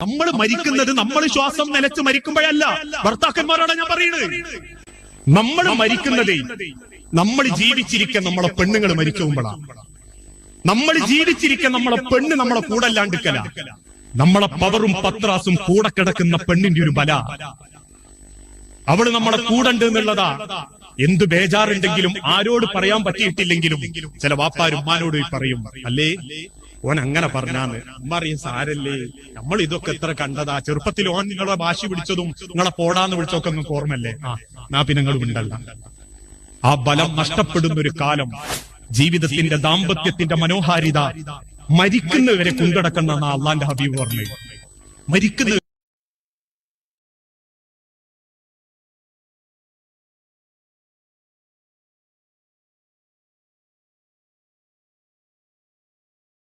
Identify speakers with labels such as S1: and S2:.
S1: നമ്മൾ മരിക്കുന്നത് നമ്മൾ ശ്വാസം നിലച്ച് മരിക്കുമ്പോഴല്ല. ഭർത്താക്കന്മാരോടാ ഞാൻ പറയുന്നത്. നമ്മൾ മരിക്കുന്നതേ നമ്മൾ ജീവിച്ചിരിക്കാൻ നമ്മളെ പെണ്ണുങ്ങൾ മരിക്കുമ്പോഴാണ് നമ്മൾ ജീവിച്ചിരിക്കാൻ നമ്മളെ പെണ്ണ് നമ്മളെ കൂടല്ലാണ്ടിക്കല. നമ്മളെ പവറും പത്രാസും കൂടെ കിടക്കുന്ന പെണ്ണിന്റെ ഒരു ബല. അവൾ നമ്മളെ കൂടണ്ട് എന്നുള്ളതാ. എന്ത് ബേജാറുണ്ടെങ്കിലും ആരോട് പറയാൻ പറ്റിയിട്ടില്ലെങ്കിലും ചില വാപ്പാരും ഉമ്മാനോട് പറയും. അല്ലേ? ഓൻ അങ്ങനെ പറഞ്ഞാന്ന്. ഉമ്മ അറിയും സാരല്ലേ? നമ്മൾ ഇതൊക്കെ എത്ര കണ്ടതാ? ചെറുപ്പത്തിൽ ഓൻ നിങ്ങളെ വാശി പിടിച്ചതും നിങ്ങളെ പോടാന്ന് വിളിച്ചൊക്കെ നിങ്ങൾക്ക് ഓർമ്മല്ലേ ആ നാ പിന്നെ നിങ്ങൾ ഉണ്ടല്ല ആ ബലം നഷ്ടപ്പെടുന്ന ഒരു കാലം ജീവിതത്തിന്റെ ദാമ്പത്യത്തിന്റെ മനോഹാരിത മരിക്കുന്നവരെ കൊണ്ടടക്കുന്ന അള്ളാന്റെ ഹബീബ് പറഞ്ഞു മരിക്കുന്ന